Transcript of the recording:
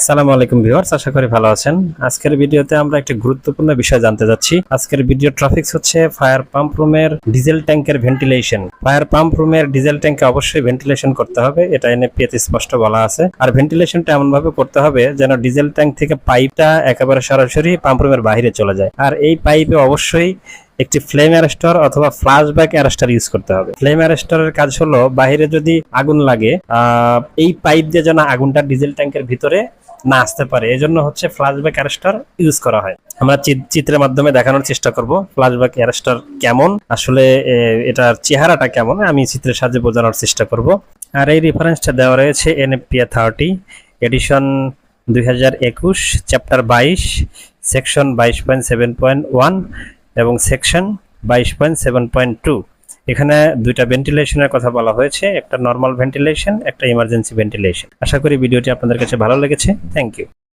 আসসালামু আলাইকুম ভিউয়ার্স, আশা করি ভালো আছেন। আজকের ভিডিওতে আমরা একটি গুরুত্বপূর্ণ বিষয় জানতে যাচ্ছি। আজকের ভিডিও ট্রাফিক্স হচ্ছে ফায়ার পাম্প রুমের ডিজেল ট্যাঙ্কের ভেন্টিলেশন। ফায়ার পাম্প রুমের ডিজেল ট্যাঙ্কে অবশ্যই ভেন্টিলেশন করতে হবে, এটা এনে এনএপিএতে স্পষ্ট বলা আছে। আর ভেন্টিলেশনটা এমন ভাবে করতে হবে যেন ডিজেল ট্যাঙ্ক থেকে পাইপটা একেবারে সরাসরি পাম্প রুমের বাইরে চলে যায়। আর এই পাইপে অবশ্যই একটি ফ্লেম অ্যারেস্টার অথবা ফ্ল্যাশব্যাক অ্যারেস্টার ইউজ করতে হবে। ফ্লেম অ্যারেস্টারের কাজ হলো বাইরে যদি আগুন লাগে এই পাইপ দিয়ে যেন আগুনটা ডিজেল ট্যাঙ্কের ভিতরে না আসতে পারে এই জন্য হচ্ছে ফ্ল্যাশব্যাক অ্যারেস্টার ইউজ করা হয়। আমরা চিত- চিত্রের মাধ্যমে দেখানোর চেষ্টা করব ফ্ল্যাশব্যাক অ্যারেস্টার কেমন, আসলে এটার চেহারাটা কেমন, আমি চিত্রের সাহায্যে বোঝানোর চেষ্টা করব। আর এই রেফারেন্সটা দেওয়া রয়েছে এনএপিএ থার্টি এডিশন দুই হাজার একুশ চ্যাপ্টার বাইশ সেকশন বাইশ পয়েন্ট সেভেন পয়েন্ট ওয়ান এবং সেকশন বাইশ পয়েন্ট সেভেন পয়েন্ট টু এখানে দুইটা ভেন্টিলেশনের কথা বলা হয়েছে, একটা নর্মাল ভেন্টিলেশন একটা ইমার্জেন্সি ভেন্টিলেশন আশা করি ভিডিওটি আপনাদের কাছে ভালো লেগেছে। Thank you